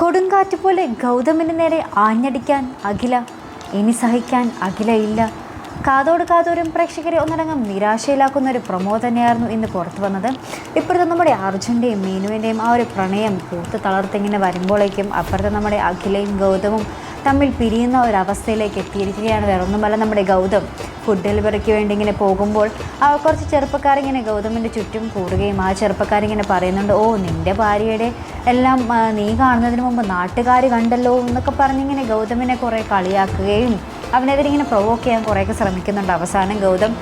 കൊടുങ്കാറ്റ് പോലെ ഗൗതമിന് നേരെ ആഞ്ഞടിക്കാൻ അഖില. ഇനി സഹിക്കാൻ അഖില ഇല്ല. കാതോട് കാതോരും പ്രേക്ഷകരെ ഒന്നടങ്കം നിരാശയിലാക്കുന്ന ഒരു പ്രൊമോ തന്നെയായിരുന്നു ഇന്ന് പുറത്തു വന്നത്. ഇപ്പോഴത്തെ നമ്മുടെ അർജുന്റെയും മീനുവിന്റെയും ആ ഒരു പ്രണയം പൂത്ത് തളർത്തിങ്ങനെ വരുമ്പോഴേക്കും അപ്പുറത്തെ നമ്മുടെ അഖിലയും ഗൗതമും തമ്മിൽ പിരിയുന്ന ഒരവസ്ഥയിലേക്ക് എത്തിയിരിക്കുകയാണ്. വേറെ ഒന്നുമല്ല നമ്മുടെ ഗൗതം. ഫുഡ് ഡെലിവറിക്ക് വേണ്ടി ഇങ്ങനെ പോകുമ്പോൾ ആ കുറച്ച് ചെറുപ്പക്കാരിങ്ങനെ ഗൗതമിന്റെ ചുറ്റും കൂടുകയും ആ ചെറുപ്പക്കാരിങ്ങനെ പറയുന്നുണ്ട് ഓ നിന്റെ ഭാര്യയുടെ എല്ലാം നീ കാണുന്നതിന് മുമ്പ് നാട്ടുകാർ കണ്ടല്ലോ എന്നൊക്കെ പറഞ്ഞിങ്ങനെ ഗൗതമിനെ കുറേ കളിയാക്കുകയും അവനെതിരെ ഇങ്ങനെ പ്രൊവോക്ക് ചെയ്യാൻ കുറേയൊക്കെ ശ്രമിക്കുന്നുണ്ട്. അവസാനം ഗൗതം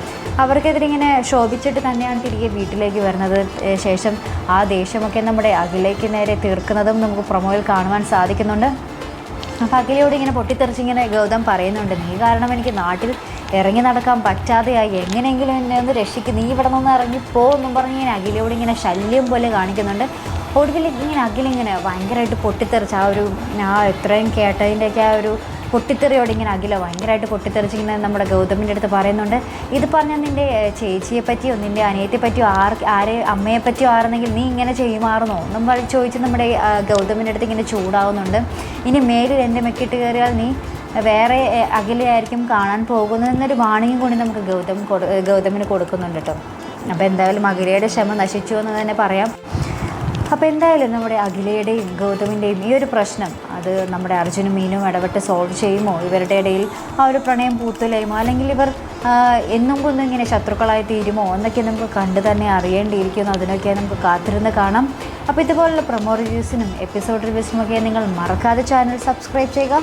അവർക്കെതിരെ ഇങ്ങനെ ശോഭിച്ചിട്ട് തന്നെയാണ് തിരികെ വീട്ടിലേക്ക് വരുന്നത്. ശേഷം ആ ദേഷ്യമൊക്കെ നമ്മുടെ അഖിലേക്ക് നേരെ തീർക്കുന്നതും നമുക്ക് പ്രൊമോയിൽ കാണുവാൻ സാധിക്കുന്നുണ്ട്. അപ്പോൾ അഖിലയോട് ഇങ്ങനെ പൊട്ടിത്തെറിച്ചിങ്ങനെ ഗൗതം പറയുന്നുണ്ട് നീ കാരണം എനിക്ക് നാട്ടിൽ ഇറങ്ങി നടക്കാൻ പറ്റാതെയായി. എങ്ങനെയെങ്കിലും എന്നെ ഒന്ന് രക്ഷിക്കും. നീ ഇവിടെ നിന്ന് ഇറങ്ങിപ്പോ എന്നും പറഞ്ഞ് ഇങ്ങനെ അഖിലയോട് ഇങ്ങനെ ശല്യം പോലെ കാണിക്കുന്നുണ്ട്. ഒടുവിൽ ഇങ്ങനെ അഖിലിങ്ങനെ ഭയങ്കരമായിട്ട് പൊട്ടിത്തെറിച്ച് ആ ഒരു ആ എത്രയും കേട്ടതിന്റെയൊക്കെ ആ ഒരു പൊട്ടിത്തെറിയോട് ഇങ്ങനെ അഖില ഭയങ്കരമായിട്ട് പൊട്ടിത്തെറിച്ച് ഇങ്ങനെ നമ്മുടെ ഗൗതമിന്റെ അടുത്ത് പറയുന്നുണ്ട്. ഇത് പറഞ്ഞാൽ നിന്റെ ചേച്ചിയെ പറ്റിയോ നിന്റെ അനിയത്തെ പറ്റിയോ ആർ ആരെ അമ്മയെ പറ്റിയോ ആരെന്നെങ്കിൽ നീ ഇങ്ങനെ ചെയ്യുമാറുന്നോ എന്നും ചോദിച്ച് നമ്മുടെ ഗൗതമിന്റെ അടുത്ത് ഇങ്ങനെ ചൂടാവുന്നുണ്ട്. ഇനി മേലിൽ എന്റെ മെക്കിട്ട് കയറിയാൽ നീ വേറെ അകലെയായിരിക്കും കാണാൻ പോകുന്നത് എന്നൊരു വാണിംഗ് കൂടി നമുക്ക് ഗൗതം കൊടു ഗൗതമിന് കൊടുക്കുന്നുണ്ട് കേട്ടോ. അപ്പോൾ എന്തായാലും അഖിലയുടെ ക്ഷമ നശിച്ചു എന്ന് തന്നെ പറയാം. അപ്പോൾ എന്തായാലും നമ്മുടെ അഖിലയുടെയും ഗൗതമിന്റെയും ഈ ഒരു പ്രശ്നം അത് നമ്മുടെ അർജുനും മീനും ഇടപെട്ട് സോൾവ് ചെയ്യുമോ? ഇവരുടെ ഇടയിൽ ആ ഒരു പ്രണയം പൂത്തുലയുമോ അല്ലെങ്കിൽ ഇവർ എന്നും കൊന്നും ഇങ്ങനെ ശത്രുക്കളായി തീരുമോ? എന്നൊക്കെ നമുക്ക് കണ്ടു തന്നെ അറിയേണ്ടിയിരിക്കുന്നു. അതിനൊക്കെ നമുക്ക് കാത്തിരുന്ന് കാണാം. അപ്പോൾ ഇതുപോലുള്ള പ്രൊമോ റിവ്യൂസിനും എപ്പിസോഡ് റിവ്യൂസിനും ഒക്കെ നിങ്ങൾ മറക്കാതെ ചാനൽ സബ്സ്ക്രൈബ് ചെയ്യുക.